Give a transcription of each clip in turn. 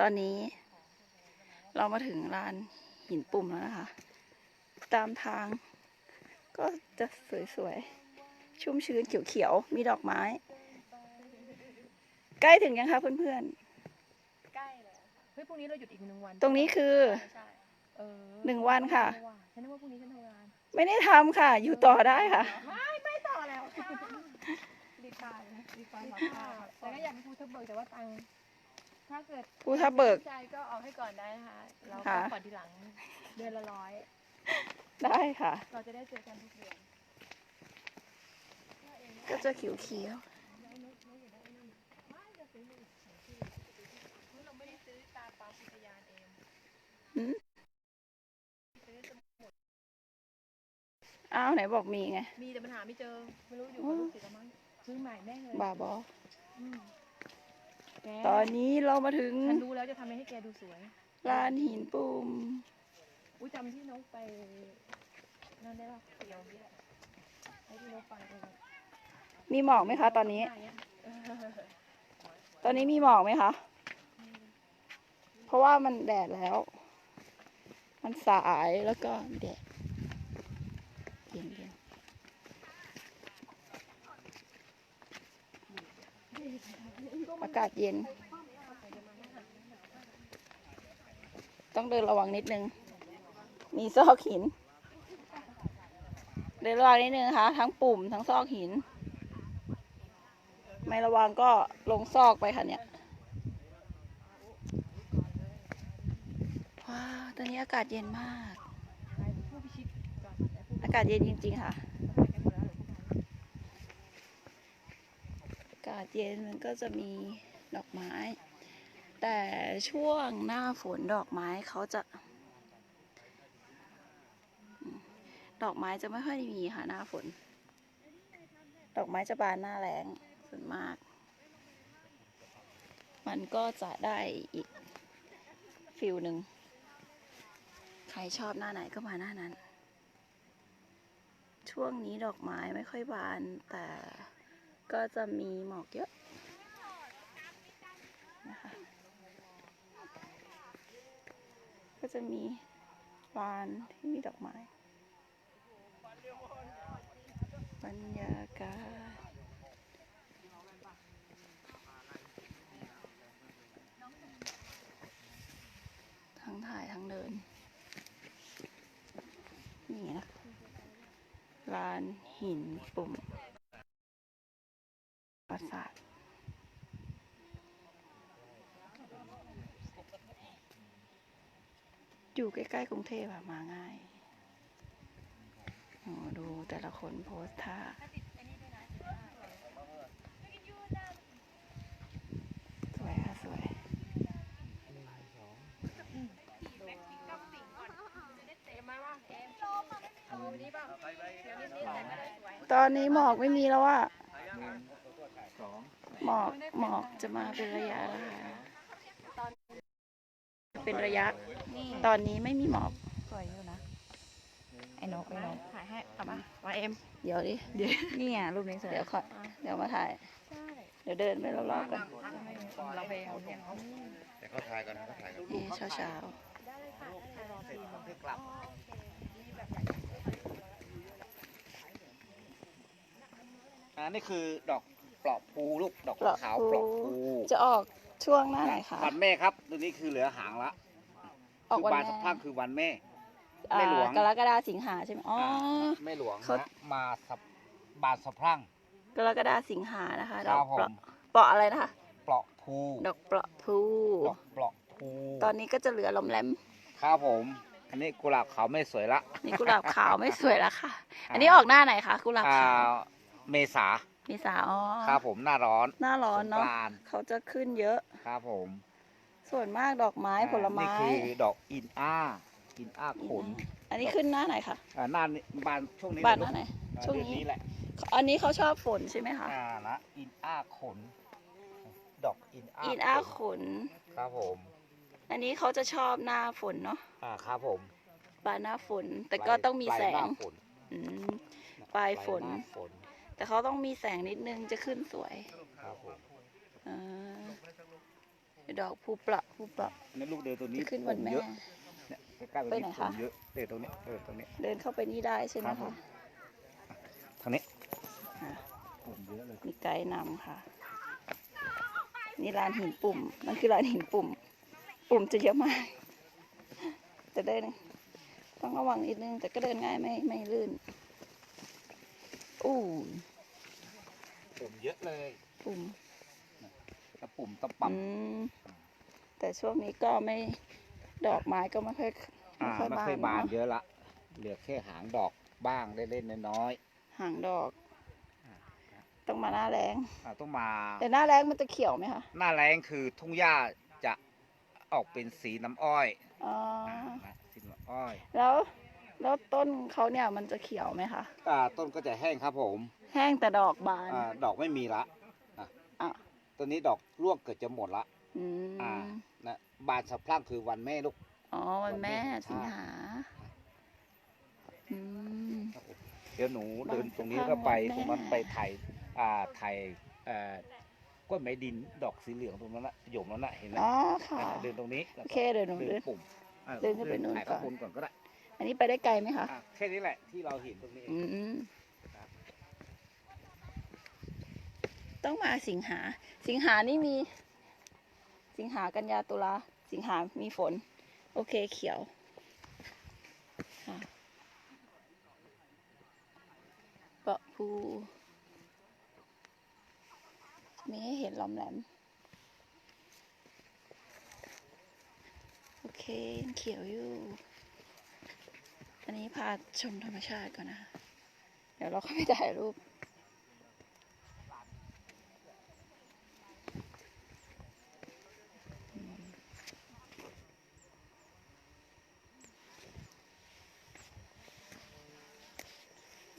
ตอนนี้ เรามาถึงลานหินปุ่มแล้วนะคะ ตามทาง ก็จะสวยๆ ชุ่มชื้นเขียวๆ มีดอกไม้ ใกล้ถึงยังคะเพื่อนใกล้เลยค่ะเฮ้ยพรุ่งนี้เราหยุดอีกหนึ่งวันๆตรงนี้คือใช่ใช่เออหนึ่งวันค่ะ ฉันนึกว่าพรุ่งนี้ฉันทำงาน ไม่ได้ทำค่ะ อยู่ต่อได้ค่ะ ไม่ไม่ต่อแล้วค่ะรีบไปนะรีบไปขอข้าวแต่ก็อยากไปภูทับเบิกแต่ว่าตังค์ ถ้าเกิดภูทับเบิก ใจก็เอาให้ก่อนได้นะคะ เราค่ะก็ผ่อนทีหลังเดือนละร้อยได้ค่ะ เราจะได้เจอกันทุกเดือนก็จะเขียวเราไม่ได้ซื้อตามปาพิทยานเองๆหืมอ้าวไหนบอกมีไง มีแต่ปัญหาไม่เจอ ไม่รู้อยู่กับลูกศิษย์ละมั้งซื้อใหม่แม่งเลย บาบออืมแก ตอนนี้เรามาถึงฉันรู้แล้วจะทำยังไงให้แกดูสวยลานหินปุ่มอุ้ยจำที่นกไปนั่นได้ป่ะเดียวนี่แหละให้ที่นกฟังเองมีหมอกไหมคะ ตอนนี้ได้อะเออตอนนี้มีหมอกไหมคะ เพราะว่ามันแดดแล้ว มันสายแล้วก็แดดเย็นเย็น อากาศเย็น ต้องเดินระวังนิดนึง มีซอกหิน เดินระวังนิดนึงนะคะทั้งปุ่มทั้งซอกหิน ไม่ระวังก็ลงซอกไปค่ะเนี่ยว้าวตอนนี้อากาศเย็นมาก อากาศเย็นจริง ๆ ค่ะ ไปกันหมดแล้วเหรอ อากาศเย็นมันก็จะมีดอกไม้ แต่ช่วงหน้าฝนดอกไม้เขาจะ ดอกไม้จะไม่ค่อยมีค่ะหน้าฝน ดอกไม้จะบานหน้าแรงส่วนมาก มันก็จะได้อีกฟิลหนึ่ง ใครชอบหน้าไหนก็มาหน้านั้น ช่วงนี้ดอกไม้ไม่ค่อยบานแต่ ก็จะมีหมอกเยอะนะคะก็จะมีลานที่มีดอกไม้ บรรยากาศทั้งถ่ายทั้งเดิน นี่นะลานหินปุ่ม ปราสาทอยู่ใกล้ๆกรุงเทพอะมาง่ายดูแต่ละคนโพสท่าสวยค่ะสวยตอนนี้หมอกไม่มีแล้วอะ หมอกหมอกจะมาเป็นระยะแล้วค่ะเป็นระยะ ตอนนี้ไม่มีหมอกสวยอยู่นะ ไอ้นกไอ้นกถ่ายให้เอามามาเอ็ม เดี๋ยวดินี่อะรูปนี้สวย เดี๋ยวขอเดี๋ยวมาถ่ายใช่เดี๋ยวเดินไปรอบๆกันเราไปเอาเนี่ยแต่เขาถ่ายกันนะเขาถ่ายกันนี่เช้าเช้าอ่านี่คือดอกเปลาะภูลูกดอกๆเปลาะขาวภูเปลาะภูจะออกช่วงหน้าไหนคะวันแม่ครับ ตัวนี้คือเหลือหางละออกคือวันบานแม่สะพรั่งคือวันแม่อ่าแม่หลวงกรกฎาสิงหาใช่ไหมอ๋อแม่หลวงเขานะมาสับบานสะพรั่งกรกฎาสิงหานะคะคดอรักบผเปราะมเปราะอะไรนะคะเปลาะภูดอกเปราะพลูดอกเปลาะภูตอนนี้ก็จะเหลือลมแหลมครับผมอันนี้กุหลาบขาวไม่สวยละนี่กุหลาบขาวไม่สวยแล้วค่ะ อันนี้ออกหน้าไหนคะกุหลาบอ่าขาวเมษา มีสาอ๋อครับผมหน้าร้อน หน้าร้อนเนาะสงกรานต์เขาจะขึ้นเยอะ ครับผมส่วนมากดอกไม้ผลไม้ นี่คือดอกอินอ้าอินอ้าขนอันนี้ขึ้นหน้าไหนคะอ่าหน้านี้บานช่วงนี้บานเลยหน้าไหนลูกช่วงเดือนนี้ นี้แหละอันนี้เขาชอบฝนใช่ไหมคะ อ่านะอินอ้าขน ดอกอินอ้าอินอาขขน ครับผมอันนี้เขาจะชอบหน้าฝนเนาะอ่าครับผมปลายหน้าฝน แต่ก็ต้องมีปลายแสหน้างฝนอืมปลายฝน ปลายหาฝน แต่เขาต้องมีแสงนิดนึงจะขึ้นสวยครับผมเออเดี๋ยวดอกผู้ประผู้ประอันนี้ลูกเดือนตัวนี้ขึ้นวันแม่เยอะเนี่ยใกล้ๆตรงไปไหนนี้คะ ผมเยอะเดือนตรงนี้เออตรงนี้ เดินเข้าไปนี่ได้ใช่ไหมครัคะบทางนี้อะผมเยอะเลยมีไกด์นำค่ะ นี่ร้านหินปุ่ม มันคือร้านหินปุ่ม ปุ่มจะเยอะมาก จะเดินต้องระวังนิดนึง แต่ก็เดินง่ายไม่ไม่ลื่นอู้ ผมเยอะเลยปุ่มตะปุ่มตะปั่มอืมแต่ช่วงนี้ก็ไม่ดอกไม้ก็ไม่ค่อยอ่าค่อยไม่บาค่อยนบานเนาะเยอะละเหลือแค่หางดอกบ้างเล่นๆน้อยหางดอกอ่าต้องมาหน้าแรงๆอ่าต้องมา แต่หน้าแรงมันจะเขียวไหมคะหน้าแรงคือทุ่งหญ้าจะออกเป็นสีน้ำอ้อยอ๋อนะสีน้ำอ้อยแล้วแล้วต้นเขาเนี่ยมันจะเขียวไหมคะ อ่าต้นก็จะแห้งครับผม แห้งแต่ดอกบาน อ่าดอกไม่มีละอะ ตัวนี้ดอกร่วงเกิดจะหมดละ อืมอ่า นะบานสะพรั่งคือวันแม่ลูก อ๋อวันแม่วันแม่ สิงหาอืม เดี๋ยวหนูบานเดินตรงนี้สะพรั่ก็งไปวันแม่ตรงนั้นไปถ่ายอ่าถ่ายเอ่อกล้วยไม้ดินดอกสีเหลืองตรงนั้นนะหยงนั้นนะเห็นไหมอ๋อค่ะอ่าเดินตรงนี้แล้วโอก็เคเดี๋ยวหนูเดิเดินนปุ่มอ่าเดินขึ้นไปนู่นถ่ายก่อข้านงบนก่อนก็ได้อันนี้ไปได้ไกลไหมคะ อะแค่นี้แหละที่เราเห็นตรงนี้เอง อืม ครับ ต้องมาสิงหา สิงหานี่มี สิงหากันยาตุลา สิงหามีฝน โอเคเขียวค่ะเกาะภูมีให้เห็นลอมแหลม โอเคเขียวอยู่ อันนี้พาชมธรรมชาติก่อนนะคะเดี๋ยวเราเข้าไปถ่ายรูป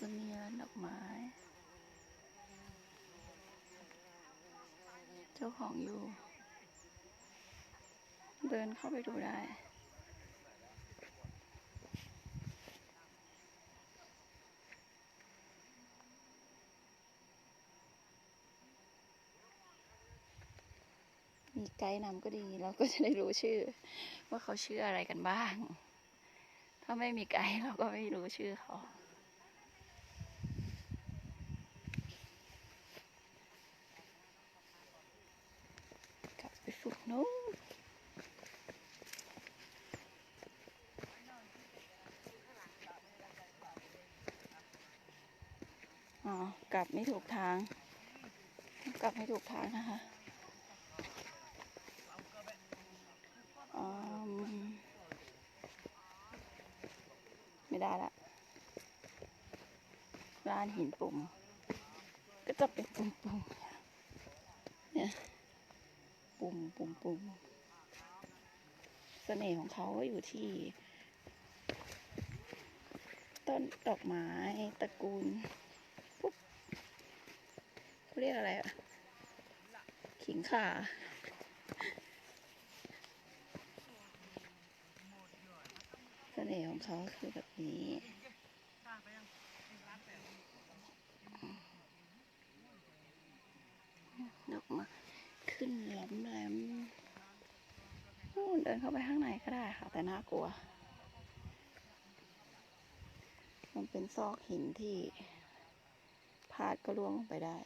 จะมีร้านดอก ไม้ เจ้าของอยู่ เดินเข้าไปดูได้มีไกด์นำก็ดีเราก็จะได้รู้ชื่อ ว่าเขาชื่ออะไรกันบ้าง ถ้าไม่มีไกด์เราก็ไม่รู้ชื่อเขา กลับไปฝึกนู้นอ๋อกลับไม่ถูกทาง กลับไม่ถูกทางนะคะอืมไม่ได้ละร้านหินปุ่ม ก็จะเป็นปุ่มปุ่มเนี่ยปุ่มปุ่มปุ่มเสน่ห์ของเขาก็อยู่ที่ ต้นดอกไม้ตระกูลปุ๊บเขาเรียกอะไรอะ ขิงข่าเสน่ห์ของเขาคือแบบนี้ดอกมาขึ้นแหลมแหลมเดินเข้าไปข้างในก็ได้ค่ะ แต่น่ากลัว มันเป็นซอกหินที่พลาดก็ล่วงลงไปได้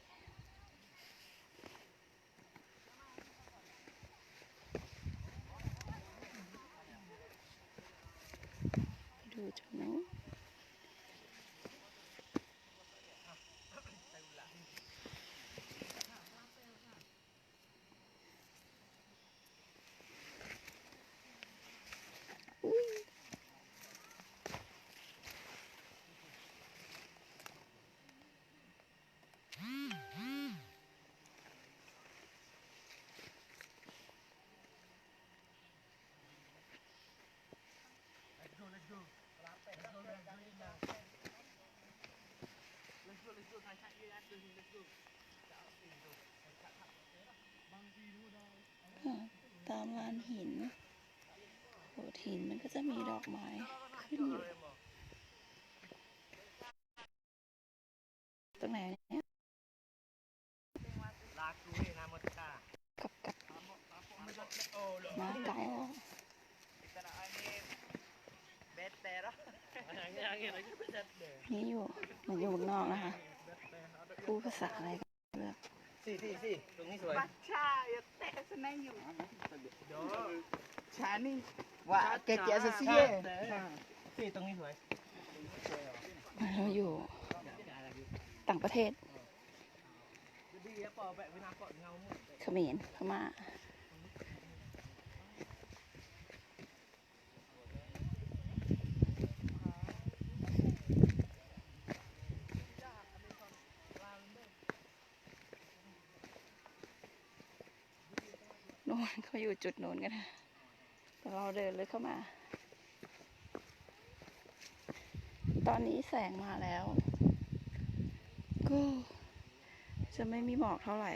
ไปดู ตามลานหินโขดหินมันก็จะมีดอกไม้ขึ้นอยู่ ตรงไหนเนี่ยกับกับมาไกลแล้วนี่อยู่เหมือนอยู่เมืงนอกนะคะ พูดภาษาอะไรกันเลือกสี่สี่สี่ตรงนี้สวย Chani. Wah, kecil sih สี่ตรงนี้สวยเราอยู่ต่างประเทศเขมรพม่าโน่นเขาอยู่ จุดโน้นกันนะเราเดินเลยเข้ามา ตอนนี้แสงมาแล้ว ก็จะไม่มีหมอกเท่าไหร่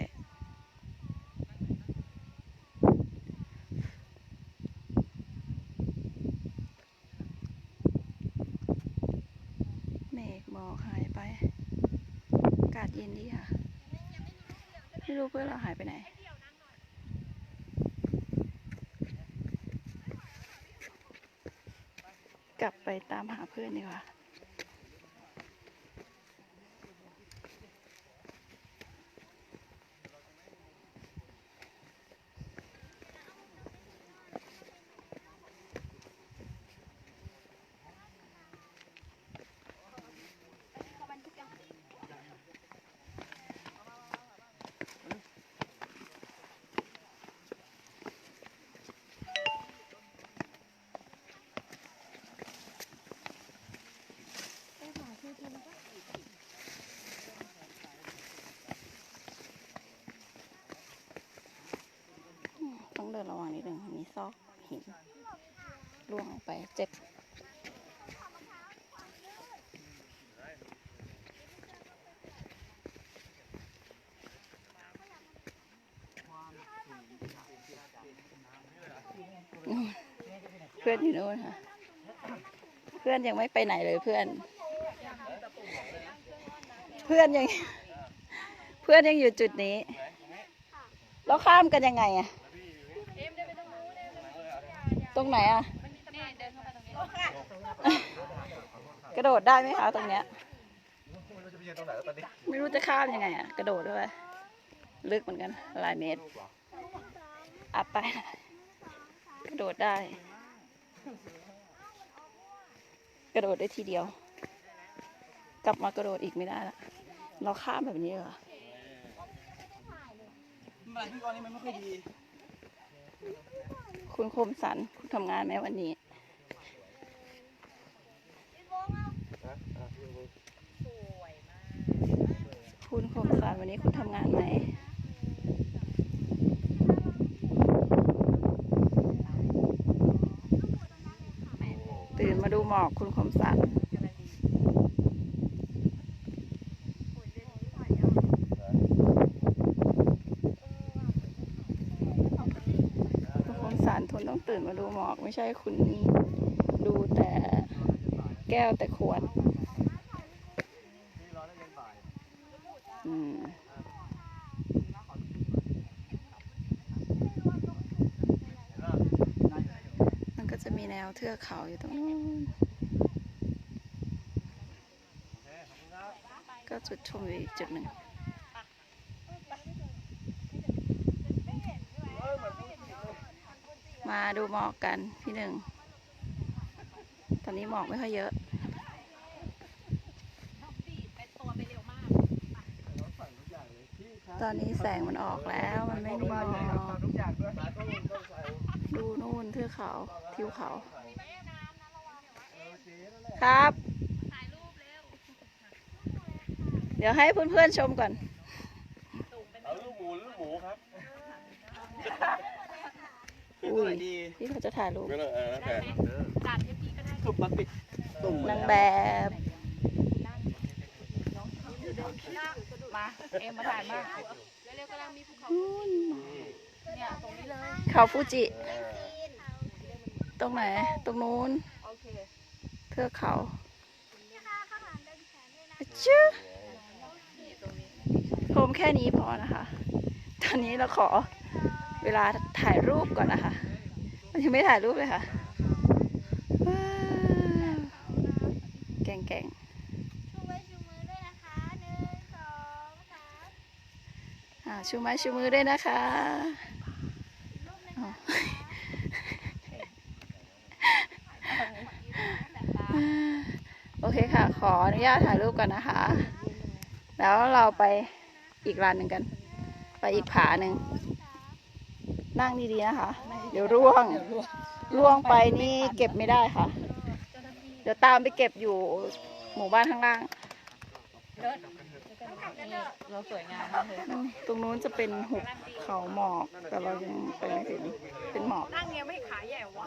เมฆหมอกหายไป อากาศเย็นดีค่ะ ไม่รู้เพื่อนเราหายไปไหน กลับไปตามหาเพื่อนดีกว่า ดินระวังนิดหนึ่งมีซอกหินล่วงลงไปเจ็บเพื่อนอยู่นู่นค่ะ เพื่อนยังไม่ไปไหนเลยเพื่อน เพื่อนยัง เพื่อนยังอยู่จุดนี้ แล้วข้ามกันยังไงอะ ตรงไหนอะกระโดดได้ไหมคะตรงเนี้ย ไม่รู้จะข้ามยังไงอะกระโดดด้วย ลึกเหมือนกัน หลายเมตร อัดไป กระโดดได้ กระโดดได้ทีเดียว กลับมากระโดดอีกไม่ได้ละเราข้ามแบบนี้เหรอมาที่ก่อนนี้มันไม่ค่อยดี คุณคมสันคุณทำงานไหมวันนี้คุณคมสันวันนี้คุณทำงานไหมตื่นมาดูหมอกคุณคมสัน คุณคมสันทุนต้องตื่นมาดูหมอก ไม่ใช่คุณดูแต่แก้วแต่ขวด อืมมันก็จะมีแนวเทือกเขาอยู่ตรงนู้นก็จุดชมวิวอีกจุดหนึ่ง มาดูหมอกกันพี่หนึ่ง ตอนนี้หมอกไม่ค่อยเยอะตอนนี้แสงมันออกแล้วมันไม่มีหมอกดูนู่นเทือกเขาทิวเขา ครับ เดี๋ยวให้เพื่อนๆชมก่อนเอาลูกหมูลูกหมูครับ อุ้ยพี่เขาจะถ่ายรูปก็เลยเออแล้วแต่ถูกมาปิดตุ่มนางแบบมาเอ็มมาถ่ายมานู่นเนี่ยตรงนี้เลยเขาฟูจิ ตรงไหน ตรงนู้นโอเคเทือกเขาชื่อชมแค่นี้พอนะคะ ตอนนี้เราขอ เวลาถ่ายรูปก่อนนะคะ มันยังไม่ถ่ายรูปเลยค่ะว้าวงแกร่งชูไว้ชูมือด้วยนะคะหนึ่งสองสามอ่าชูไม้ชูมือด้วยนะคะรูปหนึ่งอ๋อโอเคค่ะ ขออนุญาตถ่ายรูปก่อนนะคะ แล้วเราไปอีกร้านหนึ่งกัน ไปอีกผาหนึ่ง นั่งดีๆนะคะ เดี๋ยวร่วง ร่วงไปนี่เก็บไม่ได้ค่ะ เดี๋ยวตามไปเก็บอยู่หมู่บ้านข้างล่าง เราสวยงามมากเลยอืมตรงนู้นจะเป็นหุบเขาหมอก แต่เรายังไปไม่ถึง เป็นหมอก นั่งเงี้ยไม่ขาใหญ่วะ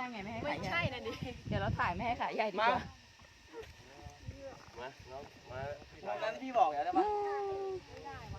นั่งไงไม่ให้ไม่ขาใหญ่ ใช่นะดิ เดี๋ยวเราถ่ายไม่ให้ขาใหญ่ดีกว่านั้นพี่บอกอย่างนั้นอืปะม